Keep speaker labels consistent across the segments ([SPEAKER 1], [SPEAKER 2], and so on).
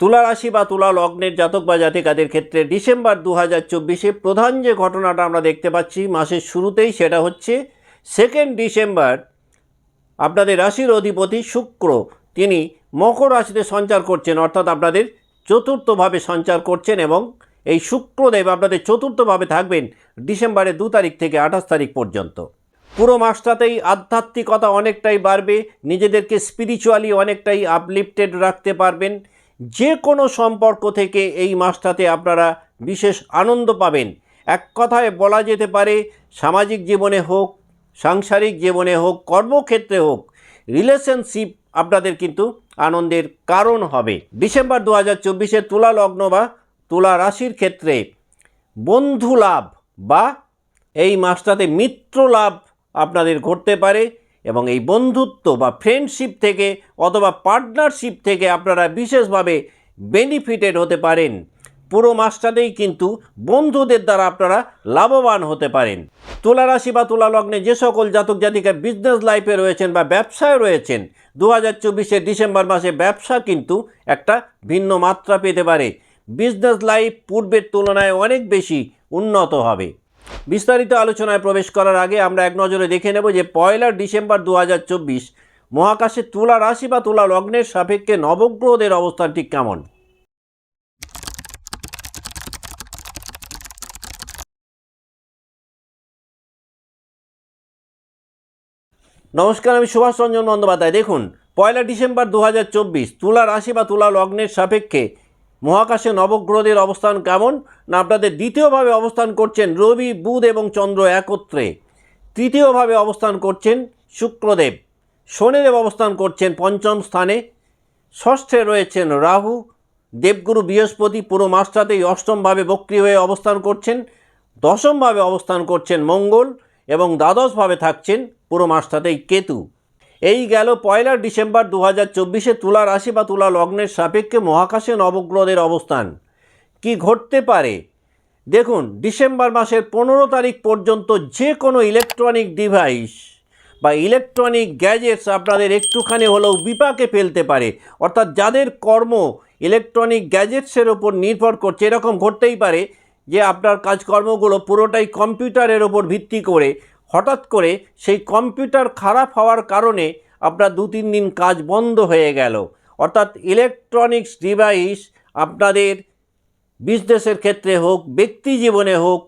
[SPEAKER 1] তুলা রাশি বা তুলা লগ্নের জাতক বা জাতিকাদের ক্ষেত্রে ডিসেম্বর দু হাজার চব্বিশে প্রধান যে ঘটনাটা আমরা দেখতে পাচ্ছি মাসের শুরুতেই সেটা হচ্ছে সেকেন্ড ডিসেম্বর, আপনাদের রাশির অধিপতি শুক্র, তিনি মকর রাশিতে সঞ্চার করছেন, অর্থাৎ আপনাদের চতুর্থভাবে সঞ্চার করছেন এবং এই শুক্রদেব আপনাদের চতুর্থভাবে থাকবেন ডিসেম্বরের দু তারিখ থেকে আঠাশ তারিখ পর্যন্ত। পুরো মাসটাতেই আধ্যাত্মিকতা অনেকটাই বাড়বে, নিজেদেরকে স্পিরিচুয়ালি অনেকটাই আপলিফটেড রাখতে পারবেন যে কোনো সম্পর্ক থেকে এই মাসটাতে আপনারা বিশেষ আনন্দ পাবেন। এক কথায় বলা যেতে পারে, সামাজিক জীবনে হোক, সাংসারিক জীবনে হোক, কর্মক্ষেত্রে হোক রিলেশনশিপ আপনাদের কিন্তু আনন্দের কারণ হবে। ডিসেম্বর দু হাজার চব্বিশে তুলা লগ্ন বা তুলা রাশির ক্ষেত্রে বন্ধু লাভ বা এই মাসটাতে মিত্র লাভ আপনাদের ঘটতে পারে। এবং এই বন্ধুত্ব বা ফ্রেন্ডশিপ থেকে অথবা পার্টনারশিপ থেকে আপনারা বিশেষভাবে বেনিফিটেড হতে পারেন। পুরো মাসটাতেই কিন্তু বন্ধুদের দ্বারা আপনারা লাভবান হতে পারেন। তুলা রাশি বা তুলা লগ্নে যে সকল জাতক জাতিকা বিজনেস লাইফে রয়েছেন বা ব্যবসায় রয়েছেন দু হাজার চব্বিশের ডিসেম্বর মাসে ব্যবসা কিন্তু একটা ভিন্ন মাত্রা পেতে পারে। বিজনেস লাইফ পূর্বের তুলনায় অনেক বেশি উন্নত হবে। বিস্তারিত আলোচনায় প্রবেশ করার আগে আমরা এক নজরে দেখে নেব যে পয়লা ডিসেম্বর দু হাজার চব্বিশ মহাকাশে তুলা রাশি বা তুলা লগ্নের সাপেক্ষে নবগ্রহদের অবস্থান ঠিক কেমন? নমস্কার, আমি সুভাষ রঞ্জন বন্দ্যোপাধ্যায়। দেখুন, পয়লা ডিসেম্বর দু হাজার চব্বিশ তুলা রাশি বা তুলা লগ্নের সাপেক্ষে মহাকাশে নবগ্রহদের অবস্থান কেমন? না, আপনাদের দ্বিতীয়ভাবে অবস্থান করছেন রবি, বুধ এবং চন্দ্র একত্রে। তৃতীয়ভাবে অবস্থান করছেন শুক্রদেব। শনিদেব অবস্থান করছেন পঞ্চম স্থানে। ষষ্ঠে রয়েছেন রাহু। দেবগুরু বৃহস্পতি পুরো মাসটাতেই অষ্টমভাবে বক্রী হয়ে অবস্থান করছেন। দশমভাবে অবস্থান করছেন মঙ্গল এবং দ্বাদশভাবে থাকছেন পুরো মাসটাতেই কেতু। এই গেল পয়লা ডিসেম্বর দু হাজার চব্বিশে তুলা রাশি বা তুলা লগ্নের সাপেক্ষে মহাকাশে নবগ্রহদের অবস্থান। কি ঘটতে পারে? দেখুন, ডিসেম্বর মাসের পনেরো তারিখ পর্যন্ত যে কোনো ইলেকট্রনিক ডিভাইস বা ইলেকট্রনিক গ্যাজেটস আপনাদের একটুখানি হলেও বিপাকে ফেলতে পারে। অর্থাৎ যাদের কর্ম ইলেকট্রনিক গ্যাজেটসের ওপর নির্ভর করছে, এরকম ঘটতেই পারে যে আপনার কাজকর্মগুলো পুরোটাই কম্পিউটারের ওপর ভিত্তি করে হঠাৎ করে সেই কম্পিউটার খারাপ হওয়ার কারণে আপনার দু তিন দিন কাজ বন্ধ হয়ে গেল। অর্থাৎ ইলেকট্রনিক্স ডিভাইস আপনাদের বিজনেসের ক্ষেত্রে হোক, ব্যক্তি জীবনে হোক,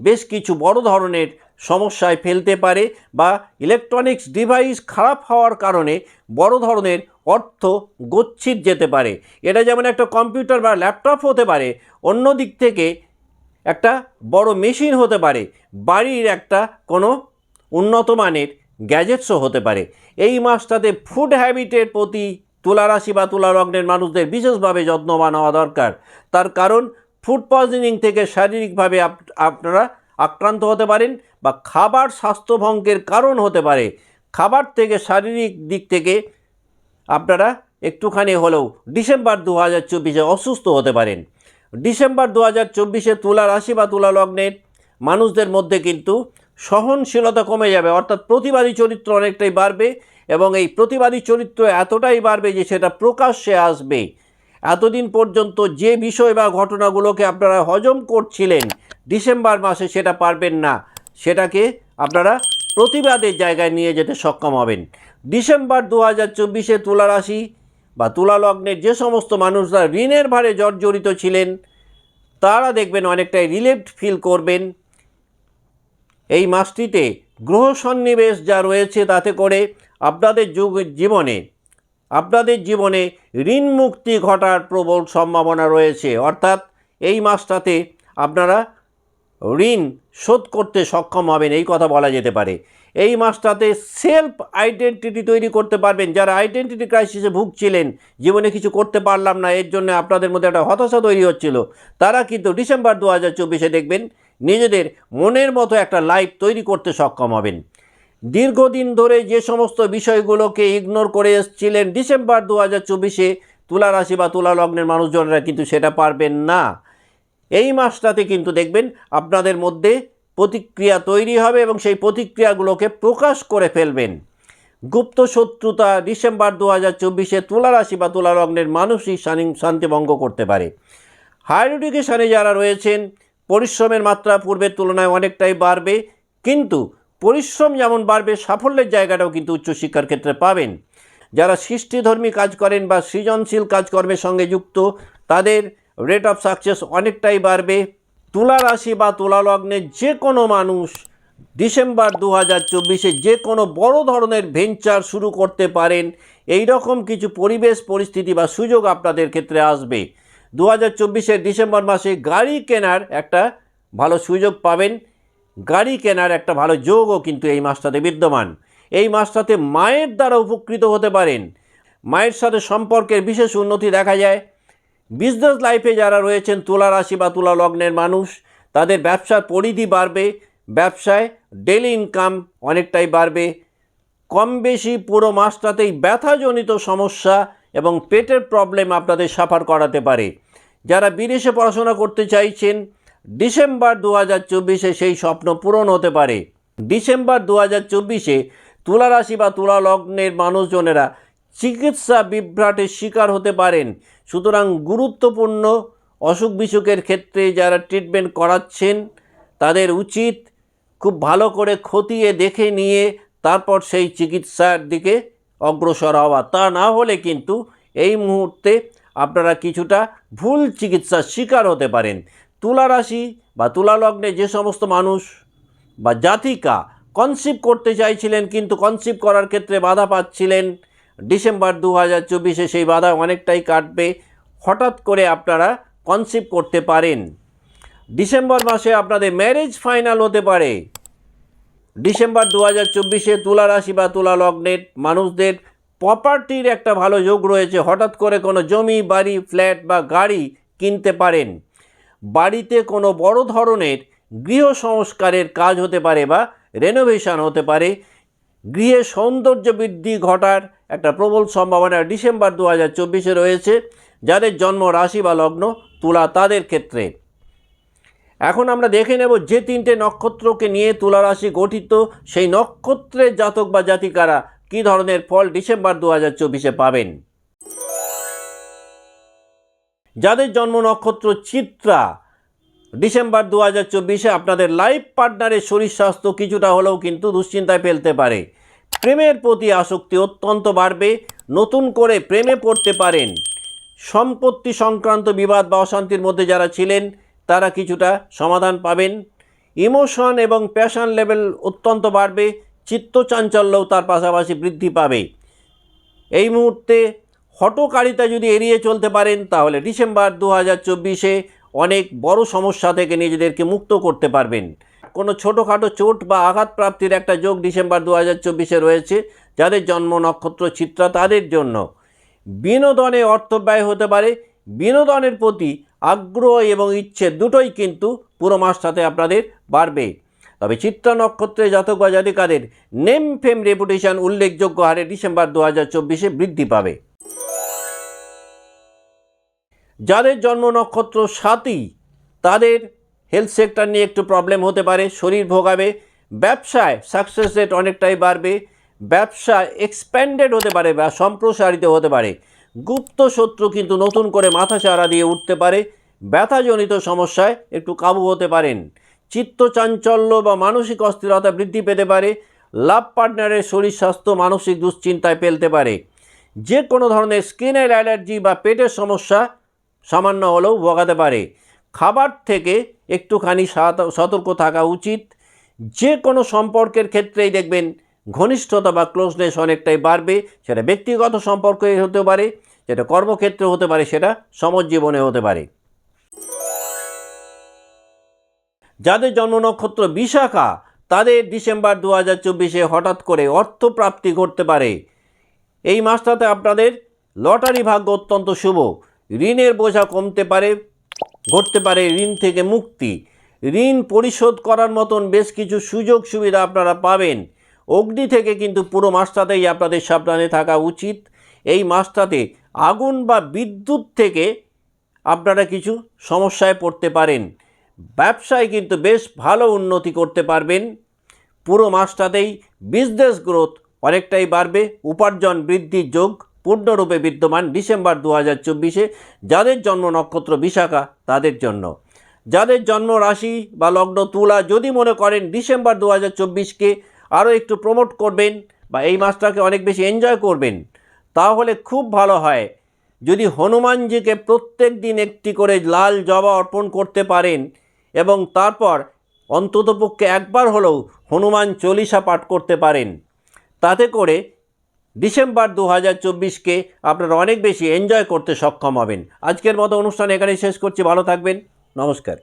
[SPEAKER 1] বেশ কিছু বড় ধরনের সমস্যায় ফেলতে পারে বা ইলেকট্রনিক্স ডিভাইস খারাপ হওয়ার কারণে বড় ধরনের অর্থ গচ্ছিত যেতে পারে। এটা যেমন একটা কম্পিউটার বা ল্যাপটপ হতে পারে অন্য দিক থেকে একটা বড় মেশিন হতে পারে, বাড়ির একটা কোনো উন্নত মানের গ্যাজেটসও হতে পারে। এই মাসটাতে ফুড হ্যাবিটের প্রতি তুলা রাশি বা তুলা লগ্নের মানুষদের বিশেষভাবে যত্নবান হওয়া দরকার। তার কারণ, ফুড পয়জনিং থেকে শারীরিকভাবে আপ- আপনারা আক্রান্ত হতে পারেন বা খাবার স্বাস্থ্যভঙ্গের কারণ হতে পারে। খাবার থেকে শারীরিক দিক থেকে আপনারা একটুখানি হলেও ডিসেম্বর দু হাজার চব্বিশে অসুস্থ হতে পারেন। ডিসেম্বর দু হাজার চব্বিশে তুলা রাশি বা তুলা লগ্নের মানুষদের মধ্যে কিন্তু সহনশীলতা কমে যাবে। অর্থাৎ প্রতিবাদী চরিত্র অনেকটাই বাড়বে এবং এই প্রতিবাদী চরিত্র এতটাই বাড়বে যে সেটা প্রকাশ্যে আসবে। এতদিন পর্যন্ত যে বিষয় বা ঘটনাগুলোকে আপনারা হজম করছিলেন ডিসেম্বর মাসে সেটা পারবেন না। সেটাকে আপনারা প্রতিবাদের জায়গায় নিয়ে যেতে সক্ষম হবেন। ডিসেম্বর দু হাজার চব্বিশে তুলা রাশি বা তুলা লগ্নের যে সমস্ত মানুষরা ঋণের ভারে জর্জরিত ছিলেন, তারা দেখবেন অনেকটাই রিলিফড ফিল করবেন। এই মাসটিতে গ্রহ সন্নিবেশ যা রয়েছে তাতে করে আপনাদের যুগ, জীবনে, আপনাদের জীবনে ঋণ মুক্তি ঘটার প্রবল সম্ভাবনা রয়েছে। অর্থাৎ এই মাসটাতে আপনারা ঋণ শোধ করতে সক্ষম হবেন, এই কথা বলা যেতে পারে। এই মাসটাতে সেলফ আইডেন্টিটি তৈরি করতে পারবেন। যারা আইডেন্টিটি ক্রাইসিসে ভুগছিলেন, জীবনে কিছু করতে পারলাম না, এর জন্য আপনাদের মধ্যে একটা হতাশা তৈরি হচ্ছিল। তারা কিন্তু ডিসেম্বর দু হাজার চব্বিশে দেখবেন, নিজেদের মনের মতো একটা লাইফ তৈরি করতে সক্ষম হবেন। দীর্ঘদিন ধরে যে সমস্ত বিষয়গুলোকে ইগনোর করে এসছিলেন, ডিসেম্বর দু হাজার চব্বিশে তুলা রাশি বা তুলা লগ্নের মানুষজনেরা কিন্তু সেটা পারবেন না। এই মাসটাতে কিন্তু দেখবেন আপনাদের মধ্যে প্রতিক্রিয়া তৈরি হবে এবং সেই প্রতিক্রিয়াগুলোকে প্রকাশ করে ফেলবেন। গুপ্ত শত্রুতা ডিসেম্বর দু হাজার চব্বিশে তুলারাশি বা তুলা লগ্নের মানসিক শানি- শান্তিভঙ্গ করতে পারে। হায়ার এডুকেশনে যারা রয়েছেন, পরিশ্রমের মাত্রা পূর্বের তুলনায় অনেকটাই বাড়বে, কিন্তু পরিশ্রম যেমন বাড়বে, সাফল্যের জায়গাটাও কিন্তু উচ্চশিক্ষার ক্ষেত্রে পাবেন। যারা সৃষ্টিধর্মী কাজ করেন বা সৃজনশীল কাজকর্মের সঙ্গে যুক্ত, তাদের রেট অফ সাকসেস অনেকটাই বাড়বে। তুলা রাশি বা তুলা লগ্নের যে কোনো মানুষ ডিসেম্বর দু হাজার চব্বিশে যে কোনো বড় ধরনের ভেঞ্চার শুরু করতে পারেন। এই রকম কিছু পরিবেশ, পরিস্থিতি বা সুযোগ আপনাদের ক্ষেত্রে আসবে। দু হাজার চব্বিশের ডিসেম্বর মাসে গাড়ি কেনার একটা ভালো সুযোগ পাবেন। গাড়ি কেনার একটা ভালো যোগও কিন্তু এই মাসটাতে বিদ্যমান। এই মাসটাতে মায়ের দ্বারা উপকৃত হতে পারেন। মায়ের সাথে সম্পর্কের বিশেষ উন্নতি দেখা যায়। বিজনেস লাইফে যারা রয়েছেন তুলা রাশি বা তুলা লগ্নের মানুষ, তাদের ব্যবসার পরিধি বাড়বে, ব্যবসায় ডেলি ইনকাম অনেকটাই বাড়বে। কম বেশি পুরো মাসটাতেই ব্যথাজনিত সমস্যা এবং পেটের প্রবলেম আপনাদের সাফার করাতে পারে। যারা বিদেশে পড়াশোনা করতে চাইছেন, ডিসেম্বর দু হাজার চব্বিশে সেই স্বপ্ন পূরণ হতে পারে। ডিসেম্বর দু হাজার চব্বিশে তুলা রাশি বা তুলা লগ্নের মানুষজনেরা চিকিৎসা বিভ্রাটের শিকার হতে পারেন। সুতরাং গুরুত্বপূর্ণ অসুখ বিসুখের ক্ষেত্রে যারা ট্রিটমেন্ট করাচ্ছেন, তাদের উচিত খুব ভালো করে খতিয়ে দেখে নিয়ে তারপর সেই চিকিৎসার দিকে অগ্রসর হওয়া। তা না হলে কিন্তু এই মুহূর্তে আপনারা কিছুটা ভুল চিকিৎসার শিকার হতে পারেন। তুলা রাশি বা তুলা লগ্নে যে সমস্ত মানুষ বা জাতিকা কনসিভ করতে চাইছিলেন কিন্তু কনসিভ করার ক্ষেত্রে বাধা পাচ্ছিলেন ডিসেম্বর দু হাজার চব্বিশে সেই বাধা অনেকটাই কাটবে। হঠাৎ করে আপনারা কনসিভ করতে পারেন। ডিসেম্বর মাসে আপনাদের ম্যারেজ ফাইনাল হতে পারে। ডিসেম্বর দু হাজার চব্বিশে তুলা রাশি বা তুলা লগ্নের মানুষদের প্রপার্টির একটা ভালো যোগ রয়েছে। হঠাৎ করে কোনো জমি, বাড়ি ফ্ল্যাট বা গাড়ি কিনতে পারেন। বাড়িতে কোনো বড় ধরনের গৃহ সংস্কারের কাজ হতে পারে বা রেনোভেশন হতে পারে। গৃহে সৌন্দর্য বৃদ্ধি ঘটার একটা প্রবল সম্ভাবনা ডিসেম্বর দু হাজার চব্বিশে রয়েছে, যাদের জন্ম রাশি বা লগ্ন তুলা তাদের ক্ষেত্রে। এখন আমরা দেখে নেব যে তিনটে নক্ষত্রকে নিয়ে তুলা রাশি গঠিত, সেই নক্ষত্রের জাতক বা জাতিকারা কী ধরনের ফল ডিসেম্বর দু হাজার চব্বিশে পাবেন। যাদের জন্ম নক্ষত্র চিত্রা, ডিসেম্বর দু হাজার চব্বিশে আপনাদের লাইফ পার্টনারের শরীর স্বাস্থ্য কিছুটা হলেও কিন্তু দুশ্চিন্তায় ফেলতে পারে। প্রেমের প্রতি আসক্তি অত্যন্ত বাড়বে, নতুন করে প্রেমে পড়তে পারেন। সম্পত্তি সংক্রান্ত বিবাদ বা অশান্তির মধ্যে যারা ছিলেন, তারা কিছুটা সমাধান পাবেন। ইমোশন এবং প্যাশন লেভেল অত্যন্ত বাড়বে, চিত্তচাঞ্চল্যও তার পাশাপাশি বৃদ্ধি পাবে। এই মুহূর্তে হটকারিতা যদি এড়িয়ে চলতে পারেন, তাহলে ডিসেম্বর দু হাজার চব্বিশে অনেক বড় সমস্যা থেকে নিজেদেরকে মুক্ত করতে পারবেন। কোনো ছোটোখাটো চোট বা আঘাত প্রাপ্তির একটা যোগ ডিসেম্বর দু হাজার চব্বিশে রয়েছে, যাদের জন্ম নক্ষত্র চিত্রা তাদের জন্য। বিনোদনে অর্থ ব্যয় হতে পারে, বিনোদনের প্রতি আগ্রহ এবং ইচ্ছে দুটোই কিন্তু পুরো মাসটাতে আপনাদের বাড়বে। তবে চিত্রা নক্ষত্রে জাতক বা জাতিকাদের নেম ফেম রেপুটেশন উল্লেখযোগ্য হারে ডিসেম্বর দু হাজার চব্বিশে বৃদ্ধি পাবে। যাদের জন্ম নক্ষত্র সাতই, তাদের হেলথ সেক্টর নিয়ে একটু প্রবলেম হতে পারে, শরীর ভোগাবে, ব্যবসায় সাকসেস রেট অনেকটাই বাড়বে, ব্যবসা এক্সপ্যান্ডেড হতে পারে বা সম্প্রসারিত হতে পারে। গুপ্ত শত্রু কিন্তু নতুন করে মাথা চারা দিয়ে উঠতে পারে, ব্যথাজনিত সমস্যায় একটু কাবু হতে পারেন। চিত্ত চাঞ্চল্য বা মানসিক অস্থিরতা বৃদ্ধি পেতে পারে, লাভ পার্টনারের শরীর স্বাস্থ্য, মানসিক দুশ্চিন্তায় ফেলতে পারে। যে কোনো ধরনের স্কিনের অ্যালার্জি বা পেটের সমস্যা সামান্য হলেও ভোগাতে পারে। খাবার থেকে একটুখানি সতর্ক থাকা উচিত। যে কোনো সম্পর্কের ক্ষেত্রেই দেখবেন ঘনিষ্ঠতা বা ক্লোজনেস অনেকটাই বাড়বে। সেটা ব্যক্তিগত সম্পর্কে হতে পারে, যেটা কর্মক্ষেত্রে হতে পারে, সেটা সমাজ জীবনে হতে পারে। যাদের জন্ম নক্ষত্র বিশাখা, তাদের ডিসেম্বর দু হাজার চব্বিশে হঠাৎ করে অর্থপ্রাপ্তি ঘটতে পারে। এই মাসটাতে আপনাদের লটারি ভাগ্য অত্যন্ত শুভ। ঋণের বোঝা কমতে পারে। ঘটতে পারে ঋণ থেকে মুক্তি। ঋণ পরিশোধ করার মতন বেশ কিছু সুযোগ সুবিধা আপনারা পাবেন। অগ্নি থেকে কিন্তু পুরো মাসটাতেই আপনাদের সাবধানে থাকা উচিত। এই মাসটাতে আগুন বা বিদ্যুৎ থেকে আপনারা কিছু সমস্যায় পড়তে পারেন। ব্যবসায় কিন্তু বেশ ভালো উন্নতি করতে পারবেন। পুরো মাসটাতেই বিজনেস গ্রোথ অনেকটাই বাড়বে, উপার্জন বৃদ্ধির যোগ পূর্ণরূপে বিদ্যমান ডিসেম্বর দু হাজার চব্বিশে যাদের জন্ম নক্ষত্র বিশাখা, তাদের জন্য। যাদের জন্ম রাশি বা লগ্ন তুলা যদি মনে করেন ডিসেম্বর দু হাজার চব্বিশকে আরও একটু প্রমোট করবেন বা এই মাসটাকে অনেক বেশি এনজয় করবেন, তাহলে খুব ভালো হয়। যদি হনুমানজিকে প্রত্যেক দিন একটি করে লাল জবা অর্পণ করতে পারেন এবং তারপর অন্ততপক্ষে একবার হলেও হনুমান চল্লিশা পাঠ করতে পারেন, তাতে করে ডিসেম্বর দু হাজার চব্বিশকে আপনারা অনেক বেশি এনজয় করতে সক্ষম হবেন। আজকের মতো অনুষ্ঠান এখানেই শেষ করছি, ভালো থাকবেন, নমস্কার।